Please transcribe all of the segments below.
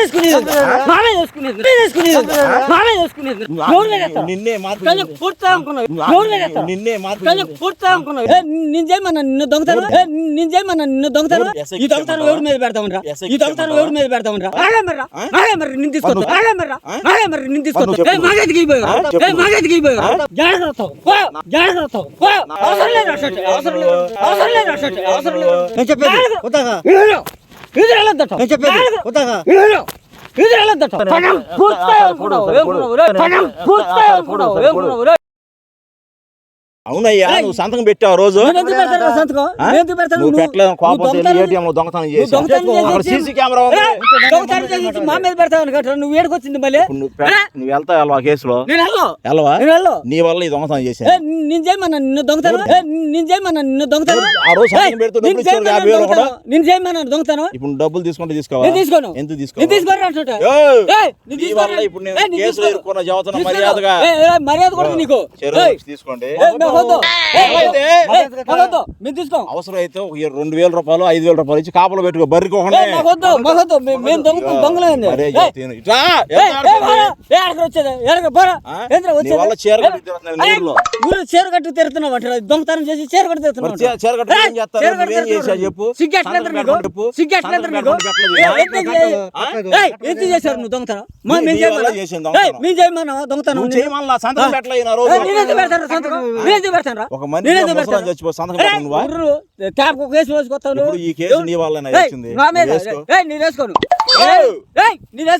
చేసుకునేది మామే చేసుకునేది నేను చేసుకునేది మామే చేసుకునేది వేరేస్తావు? నిన్నే కానీ పూర్తిగా అనుకున్నావు. వేరేస్తావు? నిన్నే కానీ పూర్తిగా అనుకున్నావు. నేను చేయమన్నా నిన్ను దొంగతనం? నేను చేయమన్నా నిన్ను దొంగతనం? ఈ దొంగతనం ఎవరి మీద పెడతామనరా ఎస్ఐ ఈ దొంగతనం ఎవరి మీద పెడతామనరా ఆగే మర్రా. ఆగే మర్రి నిన్ను తీసుకొస్తా ఆగే మర్రా. ఆగే మర్రి నిన్ను చెప్పు. ఏ మాగేదికి పోయి ఆ, చెప్పు. ఏ మాగేదికి పోయి జాగ్రత్త జాగ్రత్త అవసరం లేదు అవసరం లేదు. అవసరం లేదు అవసరం లేదు. నేను చెప్పేది. ఇది అవునయ్యా నువ్వు సంతకం పెట్టావు రోజు? నువ్వు పెట్టలేదు కోపం ఏటీఎం లో దొంగతనం చేసి సీసీ కెమెరా చేసి మా మీద పెడతావు నువ్వు ఏడుకొచ్చింది మళ్ళీ? నువ్వు వెళ్తావు వెళ్ళవా కేసులో? వెళ్ళవా? నీ వల్ల ఈ దొంగతనం ఏ, చేశాను నేను చేయమన్నా నిన్ను దొంగతనం? ఏ, నేను చేయమన్నా నిన్ను దొంగతనం? ఆ రోజు సంతకం ఏ, పెడుతూ నేను డబ్బులు ఇచ్చారు చేయమన్నా యాభై వేలు కూడా? దొంగతనం. నేను చేయమన్నా దొంగతనం? ఇప్పుడు డబ్బులు తీసుకుంటే తీసుకోవా? నేను తీసుకోను. తీసుకో అంటుంటా. నీ. వల్ల ఇప్పుడు నేను కేసులో. ఇరుక్కున్న. మర్యాదగా మర్యాద కూడా నీకు. తీసుకోండి. మేము తీసుకోం అవసరం అయితే రెండు వేల రూపాయలు ఐదు వేల రూపాయలు ఇచ్చి కాపలో పెట్టుకో బర్రికి ఏయ్, మాకు వద్దు మాకు వద్దు మేము- మేము దొంగ దొంగలేదు మరే ఏయ్, చెప్తాను. ఇట్రా, ఏయ్, ఎంత ఏయ్, ఆడుతుంది? పోరా. ఏయ్, ఆడకి వచ్చేది ఎడకి పోరా ఆ? ఏంద్రా నీ వచ్చేది వల్ల చీర దొంగతనం చేసి చీర కట్టు చీర- తిరుగుతున్నావు. చెప్పు? సిగ్గెట్లేదు. సిగ్గెట్లేదు చేశారు నువ్వు దొంగతనం మేము చేయమన్నా దొంగతనం. సంతకం పెట్టలేదు నేనెందుకు పెడతాను ఒక చచ్చిపో సంతకం నువ్వా? కేసు వేసుకొస్తాను. ఈ కేసు నీ వచ్చింది. నా వేసుకోను. నేను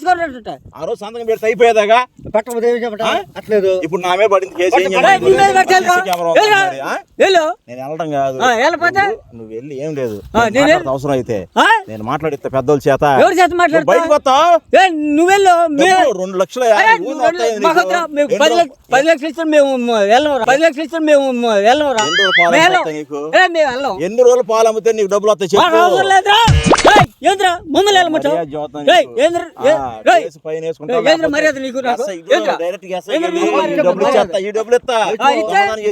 ఆ రోజు సంతకం పెడితే అయిపోయేదాగా పట్టకపోతే ఏమి చెప్పట ఆ? అట్లేదు. ఇప్పుడు నా మీద పడింది కేసు ఏం ఏయ్, చేయాలి? నీ మీద పెట్టాలి సీసీ కెమెరా ఉంది ఏరా? మరి, ఆ? వెళ్ళు. నేను వెళ్ళడం కాదు. ఆ, వెళ్ళపోతే? నువ్వు- నువ్వు వెళ్ళి ఏం లేదు. ఆ, నేను నేను మాట్లాడతా అవసరం అయితే. ఆ? నేను మాట్లాడిస్తా పెద్దోళ్ళ చేత. ఎవరి చేత నువ్వు మాట్లాడతా బయటకు వస్తావు? ఏ, నువ్వెళ్ళు మే- రెండు లక్షల అరే, యాభై నువ్వు ఊళ్ళు వస్తాయి నీకు. మాకు వద్దురా, మేము ఎన్ని పది రోజులు- లక్ష- పది లక్షలు మేము వెళ్ళవరా. పది లక్షలు మేము వెళ్ళవరా. ఎన్ని రోజులు పాలు మేము అమ్ముతాయి వెళ్ళం. నీకు? ఏ, మేము వెళ్ళం. ఎన్ని రోజులు పాలు అమ్మితే నీకు డబ్బులు వస్తాయి మాకు చెప్పు అవసరం లేదురా. ఏయ్, ఏంద్రా? మర్యాద నీకు.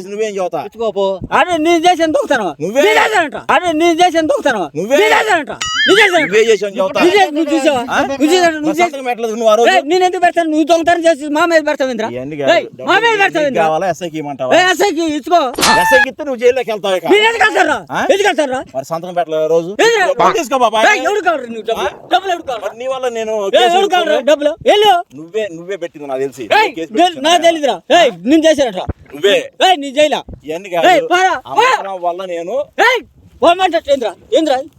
నువ్వేం చెబుతా తెచ్చుకోపో అరే నేను చేసిన దొంగతనం నువ్వే. చేశానంట అరే నేను చేసిన నువ్వే. చేశానంట నేను ఎందుకు పెడతాను? నువ్వు చేసి మా మీద పెడతావు ఇంద్రా. మా మీద పెడతావు నీకు ఇంద్రా. కావాలా? ఎస్ఐకి ఇమ్మంటావా ఏ ఎస్ఐకి ఇచ్చుకో. ఎస్ఐకి ఇస్తే నువ్వు జైల్లోకి వెళ్తావు ఇక. మీరు ఎందుకు వెళ్తారా ఆ? ఎందుకు వెళ్తారా మరి సంతకం పెట్టలేదు రోజు? తీసుకో ఎవడు కావాలి నీకు డబ్బులు? డబ్బులు ఎవడు కావాలి మరి నీ వల్ల నేను ఏయ్, కేసు ఎవడు కావాలి పెట్టుకున్నా. డబ్బులు? వెళ్ళు. నువ్వే నువ్వే పెట్టింది నాకు తెలిసి. నేను-. నాకు తెలీదురా. ఏయ్ నేను చేశానట నువ్వే. ఏయ్ నీ జైలా. ఇవన్నీ వల్ల నేను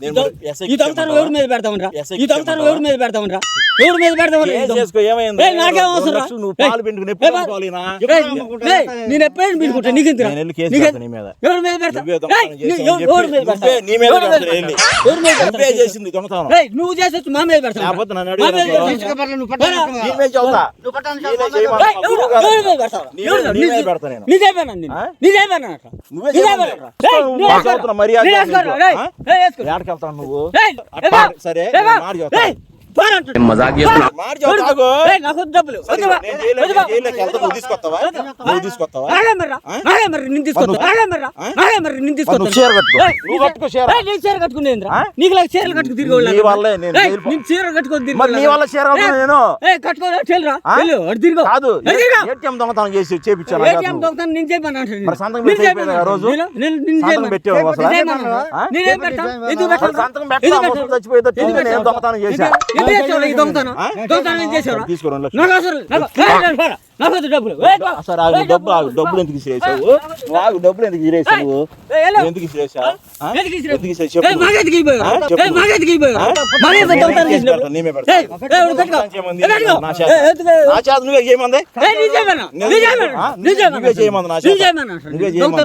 ఏంద్రా ఈ ఇచ్చేయమంటావా? ఎవరి మీద పెడతామనరా ఎస్ఐకి ఈ ఇచ్చేయమంటావా? ఎవరి మీద ఎవరి మీద నేను ఎప్పుడైనా పీడుకుంటా నీకు. ఎవరి మీద నువ్వే మా పెడతావు? మర్యాద నీ నీకు. వేసుకోరా. ఏయ్, ఆ? ఏయ్, వేసుకోరా. ఏడకి వెళ్తావు నువ్వు? సరే, మజాక్? చచ్చిపోయేదో? దొంగతనం చేశా. సరే ఆగు, డబ్బులు. ఆగు, డబ్బులు ఎందుకు ఇసిరేసావు? ఆగు, డబ్బులు ఎందుకు ఇసిరేసావు. ఎందుకు ఇసిరేసావు? ఇసిరేసావు? నువ్వే చేయమంది. నువ్వే చేయమంది. నువ్వే చేయమంది.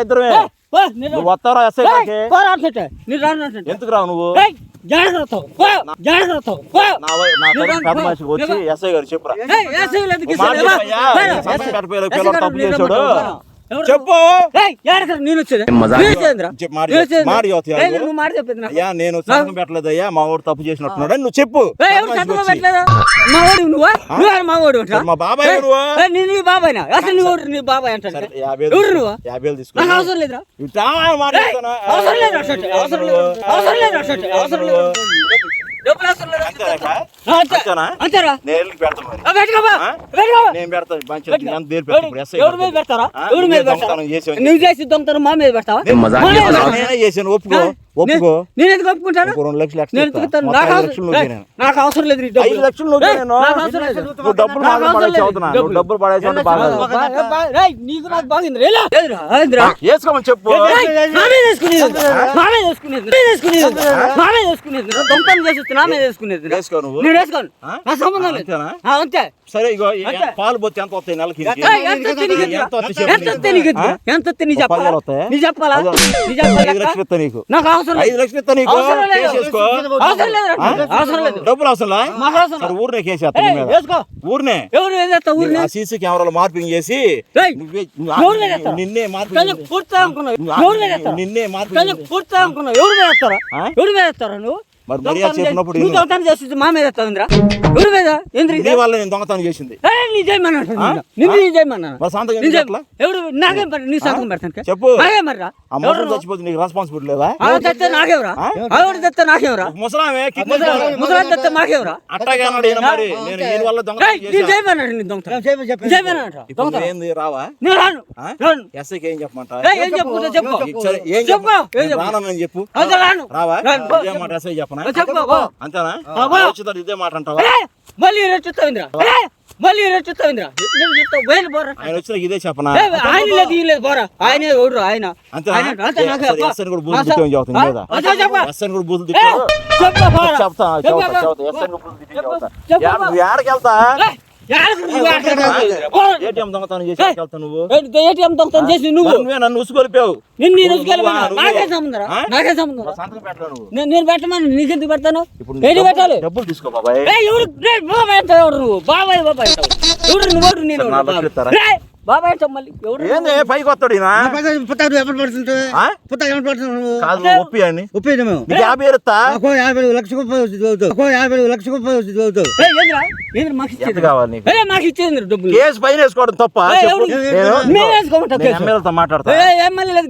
ఇద్దరమే. నువ్వు వస్తారా ఎస్ఐ. ఎందుకు రావు నువ్వు? జాగ్రత్త జాగ్రత్త వచ్చి ఎస్ఐ గారు చెప్పురా తప్పు చేశాడు. చెప్పు. నేను వచ్చేది? మజాక్? నేను సంతకం పెట్టలేదయ్యా మా వాడు తప్పు చేసినట్టున్నాడు. అని నువ్వు చెప్పు? మా బాబాయ్ ఏయ్, నువ్వు? ఏయ్, నేను నీ బాబాయ్నా? అసలు నువ్వు? నీ బాబాయ్ అంటాడు? యాభై. నువ్వు? యాభై తీసుకో. అవసరం లేదురా? అవసరం లేదు అసలు, అవసరం లేదు అవసరం లేదు అసలు, అవసరం లేదు అంతేరా నేను నువ్వు చేసి దొంగతనం మా మీద పెడతావా ఒప్పుకో ఒప్పుకో నేను- ఎందుకు ఒప్పుకుంటాను రెండు లక్షలు నేను ఎత్తుకుతాను నాకు అవసరం నాకు అవసరం లేదు. ఐదు లక్షలు నువ్వు డబ్బులు నువ్వు డబ్బులు బాగా నీకు నాకు బాగుంది? వేసుకోమని చెప్పు మీద వేసుకునేది మీద వేసుకునేది? దొంగతనం చేసి? వేసుకో నువ్వు ఆ? నా సంబంధం లేదు. అంతే. సరే ఇగో. పాలు పోతే ఎంత వస్తాయి నెలకి ఎంత వస్తే నీకు? ఎంత వస్తే నీ చెప్పాలా? నీ చెప్పాలా. నీ చెప్పాలా నీకు. నాకు అవసరం ఐదు లక్షలు ఇస్తా నీకు. అవసరం లేదు. అవసరం లేదు డబ్బులు అవసరం సరే. ఊరినే కేసు వేసుకో. ఊరినే? ఎవరు ఏదేస్తా ఊరిని? సీసీ కెమెరాలు మార్పింగ్ చేసి? నిన్నే మార్పింగ్ పూర్తిగా అనుకున్నావు? నిన్నే మార్పింగ్ అనుకున్నావు. ఎవరు వేస్తారా? ఎవరు వేస్తారా నువ్వు? మరి మర్యాద చెప్పినప్పుడు నువ్వు. దొంగతనం చేసి మా మీద ఎవరు మీద? ఏంద్ర? నీ వల్ల నేను దొంగతనం చేసింది. నీ చేయమన్నాడు ఆ? నిన్ను నీ చేయమన్నా మరి సంతకం? ఎవడు నాకేం పని నీ సంతకం పెడతాను చెప్పు. నాకేం మర్రా? ఆ ముసలి చచ్చిపోతే నీకు రెస్పాన్సిబిలిటీ లేదా? తెస్తే నాకేవరా? ఆవిడ తెస్తే నాకేవరా? ముసలామే ముసలాం తెస్తే నాకేవరా? అట్టాగే అన్నాడు ఈయన మరి. నేను ఈయన వల్ల దొంగతనం నీ దొంగతనం. దొంగతనం. ఏంది రావా? నేను రాను? రాను. ఎస్ఐకి ఏం చెప్పమంట? ఏయ్, ఏం చెప్పుకుంటా చెప్పు. ఏం చెప్పు. రానని రావా? ఎస్ఐ చెప్పనా చెప్పు పో. అంతేనా. వచ్చేటప్పుడు ఇదే మాట అంటావా? మళ్ళీ రెచ్చుతావింద్రా మళ్ళీ రెచ్చుతావింద్రా నేను చెప్తా వేలు పోరా ఆయన వచ్చిన ఇదే చెప్పనా? ఆయన లేదు ఈ లేదు పోరా ఆయన ఎవరు అంతే నాకే కూడా బూతులు లేదా? చెప్పు. కూడా బూతులు చెప్పు. చెప్తా చెప్పు కూడా బూతులు తిట్టి చెప్పు, చెప్పు ఏడకి వెళ్తా ఏటీఎం దొంగతనం చేసి వెళ్తావు నువ్వు? ఏంటి ఏటీఎం దొంగతనం చేసి నువ్వు? నువ్వే నన్ను ఉసుగొలిపావు. నిన్ను నాకే సంబంధం? నాకే సంబంధం పెట్టమని. పెడతాను? పెట్టాలి? డబ్బులు తీసుకో బాబాయ్. ఎవరు బాబాయ్ నువ్వు? బాబాయ్ బాబాయ్ నువ్వు? నేను బాబాయ్ మళ్ళీ? ఎవడు ఏంది పైకి వస్తాడు పుత్తకు ఎప్పుడు పడుతుంటే ఆ? పుత్తకు కాదు నువ్వు ఒప్పి అని నీకు యాభై వేలు ఇస్తా? ఒక్కో యాభై లక్ష రూపాయలు వచ్చి చదువుతావు. ఒక్కో యాభై లక్ష మాకు ఎంత ఇచ్చేది కావాలి నీకు? ఏయ్, మాకు ఇచ్చేది డబ్బులు? కేసు పైన వేసుకోవడం తప్ప? నేను- మేము వేసుకోమంటాం నేను మాట్లాడతా. ఎమ్మెల్యే లేదు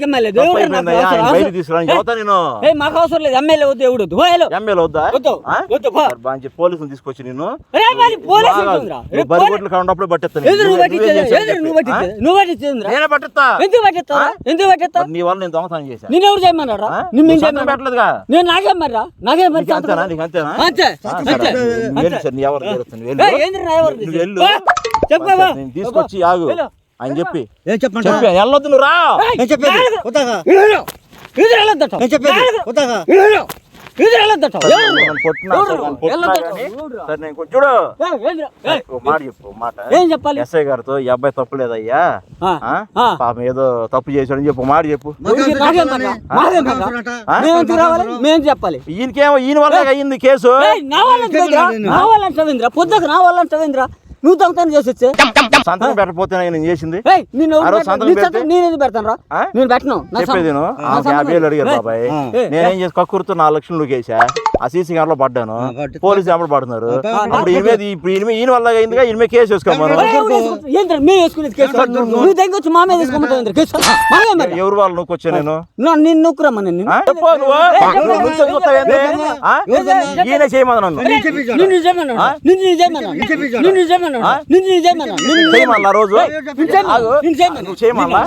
ఎమ్మెల్యే. తీసుకురాని నేను మాకు అవసరం లేదు ఎమ్మెల్యే వద్దు ఎవడు ఎమ్మెల్యే వద్దా? వద్దు పోలీసులు తీసుకొచ్చి నిన్ను. రేయ్, మరి పోలీసు బాగా- ఉంటుందిరా. నువ్వు రేపు బరి పోలీ- కొట్లు కాఉన్నప్పుడు పట్టేస్తాను ఎదురు నువ్వు పట్టించేది? నేనే పట్టిస్తా ఎందుకు? ఎందుకు నీ వల్ల నేను దొంగతనం చేశా నేను ఎవరు చేయమన్నారా ఆ? నిన్ను నువ్వు నేను నాకేం మర్రా నాకేం మరి నీకు అంతేనా నీకు అంతేనా అంతే ఆ, అంతే సరే. నువ్వు వెళ్ళు సార్, నీ ఎవరు నా వెళ్ళు చెప్పవా నేను తీసుకొచ్చి ఆగు. అని చెప్పి ఏం చెప్పంట చెప్పి వెళ్ళొద్దు నువ్వు రా నేను చెప్పేది నేను చెప్పేది ఇది వెళ్ళొద్దట. చూడు. మాట చెప్పు మాట. ఏం చెప్పాలి? ఎస్ఐ గారితో ఈ అబ్బాయి తప్పు లేదయ్యా. ఆ, ఆ? ఆ. పాపం ఏదో తప్పు చేశాడని చెప్పు మాట చెప్పు? మేము చెప్పాలి. ఈయనకేమో ఈయన వల్ల అయ్యింది కేసు. ఏయ్, నా వాళ్ళ పొద్దుకు నా వాళ్ళ నువ్వు దొంగతనం చేసి వచ్చే సంతకం పెట్టకపోతే నేను చేసింది నేను పెడతాను రా? నేను పెట్టను చెప్పేది యాభై వేలు అడిగారు బాబాయ్ నేనేం చేసి కక్కుర్తో నాలుగు లక్షలు నువ్వేసా ఆ సీసీ కెమెరాలో పడ్డాను పోలీసు ఎవరు పడుతున్నారు అప్పుడు ఇప్పుడు మీద- ఈయన వల్ల అయిందిగా మీద కేసు వేసుకోమను వేసుకునేది కేసు నువ్వు దగ్గర వచ్చి మా మీద వేసుకోమంటావు ఏంద్రా కేసు మామే మరి ఎవరు వాళ్ళు నువ్వు వచ్చా నేను నొక్కురమ్మా నేను? ఆ? ఈయన చేయమని నన్ను. నిన్ను నిజమన్నా నిన్ను నిజమన్నా చేయమన్నా? రోజు. నువ్వు చేయమన్నా.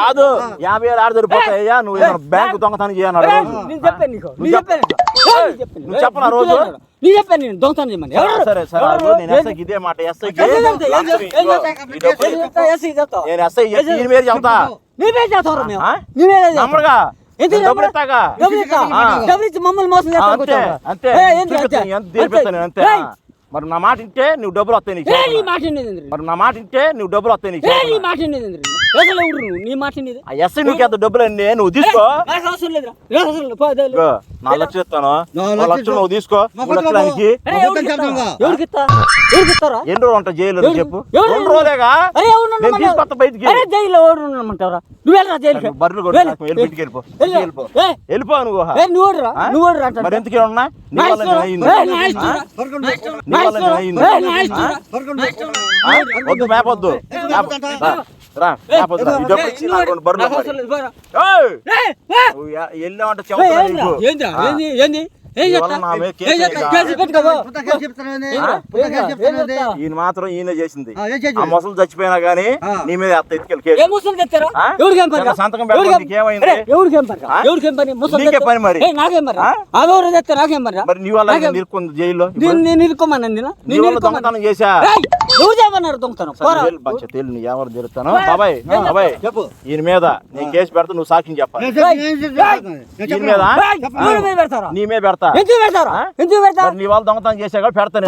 కాదు యాభై వేలు ఆడ సరిపోతాయ్యా నువ్వు బ్యాంకు దొంగతనం చేయన్నాడు. నువ్వు చెప్పనా రోజు? చెప్పాను నేను దొంగతనం చేయమని? సరే సరే. నేను ఎస్ఐకి ఇదే మాట. ఎస్ఐకి. నేను ఎస్ఐ మీద చెప్తా. నమ్మరుగా. డబ్బులు ఇస్తా. డబ్బులు ఇచ్చి మమ్మల్ని మోసం అంతే అంతే? మరి నా మాట ఇంటే నువ్వు డబ్బులు వస్తాయి నీకు? మరి నా మాట ఇంటే నువ్వు డబ్బులు వస్తాయి నీకు మాట? అసలు ఎవరు? నువ్వు నీ మాట నీది. ఆ ఎస్ఐ నీకు ఎంత డబ్బులు అండి? నువ్వు తీసుకో. నాకు అవసరం లేదురా. నాకు అవసరం లేదు. పో, దే, లే. ఇగో, నాలుగు లక్షలు ఇస్తాను. నాలుగు లక్షలు నువ్వు తీసుకో. మొత్తం ఎవరికి చేద్దాంగా. ఇస్తా? ఎవరికి ఇస్తా? ఎవరికి ఇస్తారా ఎన్ని రోజులు ఉంటావు జైలు చెప్పు. ఎవరు- రెండు రోజులేగా? నేను? తీసుకొస్తా బయటికి అరే ఉండమంటారా నువ్వు వెళ్ళరా బర్రెలు వెళ్ళిపో. వెళ్ళు. వెళ్ళిపో. వెళ్ళిపో నువ్వు ఓడరా ఓడరా. మరి ఎందుకు ఉన్నా నీ నా వల్ల అయింది. నా. నీ నా వల్ల అయింది. నా? వద్దు మేపొద్దు మేప- నీ నా? ఈయన మాత్రం ఈయన చేసింది. ఆ, ముసలు చచ్చిపోయినా గానీ. నీ మీద అత్త పని? మరి. నీ జైల్లో. నీ. దొంగతనం చేశా? నువ్వు చేయమన్నారు దొంగతనం. పోరా. తెలియదు నీ ఎవరు తిరుగుతాను బాబాయ్ బాబాయ్ చెప్పు. ఈయన మీద నేను కేసు పెడతా నువ్వు సాక్ష్యం చెప్పాలి. చెప్పు. మీద పెడతారా? నీ మీద పెడతా. ఎందుకు పెడతారా? ఎందుకు నీ వాళ్ళు దొంగతనం పెడతాను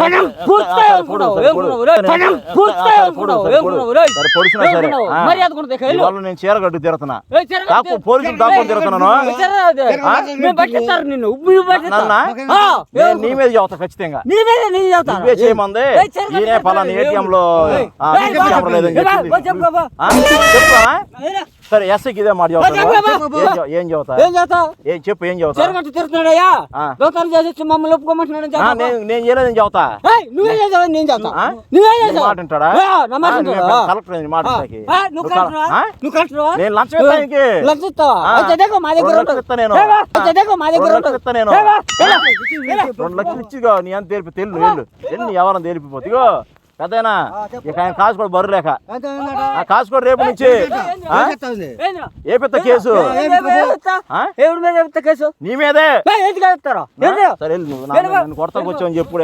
వెళ్ళు. నేను చీర కట్టు తిరుగుతున్నా పోలీసులు దాక్కొని తిరుగుతున్నాను నీ మీద చెబుతా ఖచ్చితంగా. నువ్వే చేయమంది ఈయనే? పలానా ఏటీఎం లో లేదని చెప్పు, సరే ఎస్ఐకి ఇదే మాట బా. ఏం చెబు- ఏం చెబుతా ఏం చెప్పు ఏం దొంగతనం చేసి మమ్మల్ని ఒప్పుకోమంటున్నాడు నేను చేయలేదని చెబుతా. నువ్వే చేసావు? నేను ఆ? నువ్వే చేసావు? మాట? నేను కలెక్టర్ మాట నువ్వు? నేను లంచం. లంచం ఇస్తావా? మా దగ్గర నేను. మా దగ్గర నేను. రెండు లక్షలు ఇచ్చిగో నీ అంత తెలిపి వెళ్ళి. ఎవరైనా పెద్దయినా? ఇక ఆయన కాసు కూడా బరులేక ఎంత ఉందట? ఆ కాసు కూడా రేపు నుంచి? ఏం పెద్ద కేసు? ఎవరి మీద నీ మీదే? సరే నువ్వు నన్ను కొడతాకు వచ్చావని చెప్పు